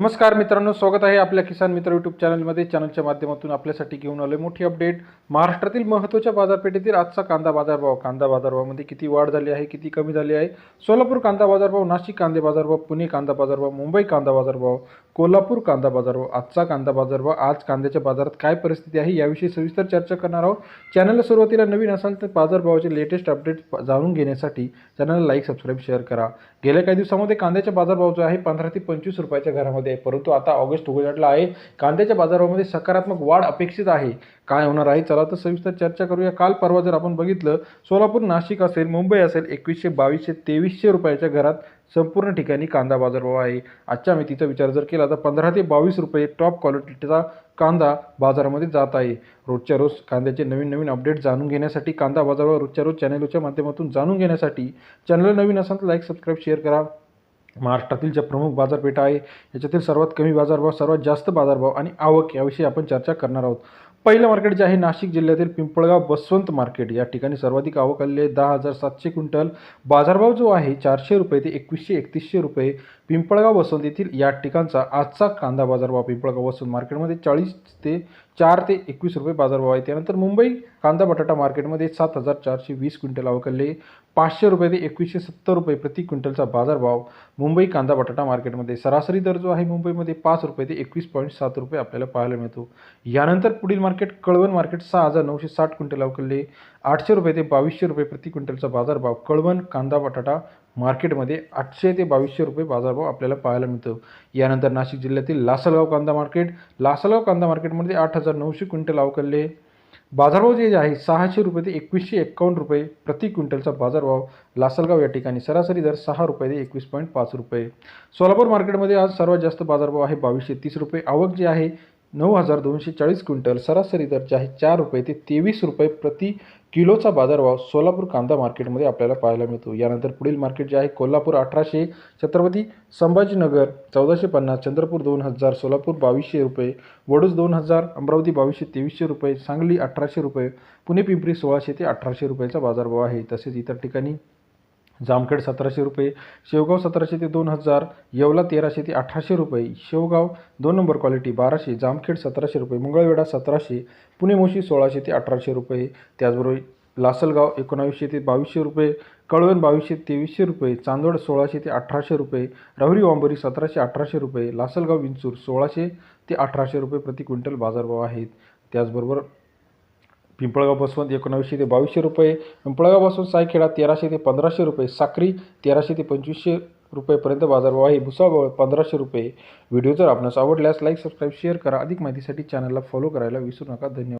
नमस्कार मित्रांनो स्वागत आहे आपल्या किसान मित्र यूट्यूब चॅनलमध्ये चॅनलच्या माध्यमातून आपल्यासाठी घेऊन आले मोठी अपडेट महाराष्ट्रातील महत्त्वाच्या बाजारपेठेतील आजचा कांदा बाजारभाव. कांदा बाजारभावामध्ये किती वाढ झाली आहे किती कमी झाली आहे? सोलापूर कांदा बाजारभाव नाशिक कांदे बाजारभाव पुणे कांदा बाजारभाव मुंबई कांदा बाजारभाव कोल्हापूर कांदा बाजारभाव आजचा कांदा बाजारभाव आज कांद्याच्या बाजारात काय परिस्थिती आहे याविषयी सविस्तर चर्चा करणार आहोत. चॅनलला सुरुवातीला नवीन असाल तर बाजारभावाचे लेटेस्ट अपडेट जाणून घेण्यासाठी चॅनलला लाईक सबस्क्राईब शेअर करा. गेल्या काही दिवसामध्ये कांद्याचा बाजारभाव जो आहे पंधरा ते पंचवीस रुपयाच्या घरामध्ये बाजारामध्ये परंतु आता ऑगस्ट उघडला आहे. कांद्याच्या बाजारामध्ये सकारात्मक वाढ अपेक्षित आहे. काय होणार आहे? चला तर सविस्तर चर्चा करूया. काल परवा जर आपण बघितलं सोलापूर नाशिक असेल मुंबई असेल एकवीसशे बावीसशे तेवीसशे रुपयाच्या घरात संपूर्ण ठिकाणी कांदा बाजारभाव आहे. आजच्या मितीचा विचार जर केला तर पंधरा ते बावीस रुपये टॉप क्वालिटीचा कांदा बाजारामध्ये जात आहे. रोजच्या रोज कांद्याचे नवीन नवीन अपडेट जाणून घेण्यासाठी कांदा बाजारभाव रोजच्या रोज चॅनलच्या माध्यमातून जाणून घेण्यासाठी चॅनल नवीन असाल तर लाईक सबस्क्राईब शेअर करा. महाराष्ट्रातील ज्या प्रमुख बाजारपेठा आहे याच्यातील सर्वात कमी बाजारभाव सर्वात जास्त बाजारभाव आणि आवक याविषयी आपण चर्चा करणार आहोत. पहिलं मार्केट जे आहे नाशिक जिल्ह्यातील पिंपळगाव बसवंत मार्केट. या ठिकाणी सर्वाधिक आवक आलेले दहा हजार सातशे क्विंटल. बाजारभाव जो आहे चारशे रुपये ते एकवीसशे एकतीसशे रुपये पिंपळगाव वसंत येथील या ठिकाणचा आजचा कांदा बाजारभाव पिंपळगाव वसंत मार्केटमध्ये चाळीस ते चार ते एकवीस रुपये बाजारभाव आहे. त्यानंतर मुंबई कांदा बटाटा मार्केटमध्ये सात हजार चारशे वीस क्विंटल अवकलले पाचशे रुपये ते एकवीसशे सत्तर रुपये प्रति क्विंटलचा बाजारभाव मुंबई कांदा बटाटा मार्केटमध्ये सरासरी दर जो आहे मुंबईमध्ये पाच रुपये ते एकवीस पॉईंट सात रुपये आपल्याला पाहायला मिळतो. यानंतर पुढील मार्केट कळवण मार्केट सहा हजार नऊशे साठ क्विंटल अवकलले आठशे रुपये ते बावीसशे रुपये प्रति क्विंटलचा बाजारभाव. कळवण कांदा बटाटा मार्केटमध्ये आठशे ते बावीसशे रुपये बाजारभाव आपल्याला पाहायला मिळतो. यानंतर नाशिक जिल्ह्यातील लासलगाव कांदा मार्केट. लासलगाव कांदा मार्केटमध्ये आठ हजार नऊशे क्विंटल अवकलले बाजारभाव जे आहे सहाशे रुपये ते एकवीसशे एक्कावन्न रुपये प्रति क्विंटलचा बाजारभाव लासलगाव या ठिकाणी. सरासरी दर सहा रुपये ते एकवीस पॉईंट पाच रुपये. सोलापूर मार्केटमध्ये आज सर्वात जास्त बाजारभाव आहे बावीसशे तीस रुपये. आवक जे आहे नऊ हजार दोनशे चाळीस क्विंटल सरासरी दर जे आहे चार रुपये ते तेवीस रुपये प्रति किलोचा बाजारभाव सोलापूर कांदा मार्केटमध्ये आपल्याला पाहायला मिळतो. यानंतर पुढील मार्केट जे आहे कोल्हापूर अठराशे छत्रपती संभाजीनगर चौदाशे पन्नास चंद्रपूर दोन हजार सोलापूर बावीसशे रुपये वडूज दोन हजार अमरावती बावीसशे तेवीसशे रुपये सांगली अठराशे रुपये पुणे पिंपरी सोळाशे ते अठराशे रुपयाचा बाजारभाव आहे. तसेच इतर ठिकाणी जामखेड सतराशे रुपये शेवगाव सतराशे ते दोन हजार येवला तेराशे ते अठराशे रुपये शेवगाव दोन नंबर क्वालिटी बाराशे जामखेड सतराशे रुपये मंगळवेढा सतराशे पुणे मोशी सोळाशे ते अठराशे रुपये त्याचबरोबर लासलगाव एकोणावीसशे ते बावीसशे रुपये कळवण बावीसशे तेवीसशे रुपये चांदोड सोळाशे ते अठराशे रुपये राहुरी वांबोरी सतराशे अठराशे रुपये लासलगाव विंचूर सोळाशे ते अठराशे रुपये प्रति क्विंटल बाजारभाव आहेत. त्याचबरोबर पिंपळगावपासून एकोणावीसशे ते बावीसशे रुपये पिंपळगावपासून सायखेडा तेराशे ते पंधराशे रुपये साक्री तेराशे ते पंचवीसशे रुपयेपर्यंत बाजारभाव आहे भुसावळ पंधराशे रुपये. व्हिडिओ जर आपणास आवडल्यास लाईक सबस्क्राईब शेअर करा. अधिक माहितीसाठी चॅनलला फॉलो करायला विसरू नका. धन्यवाद.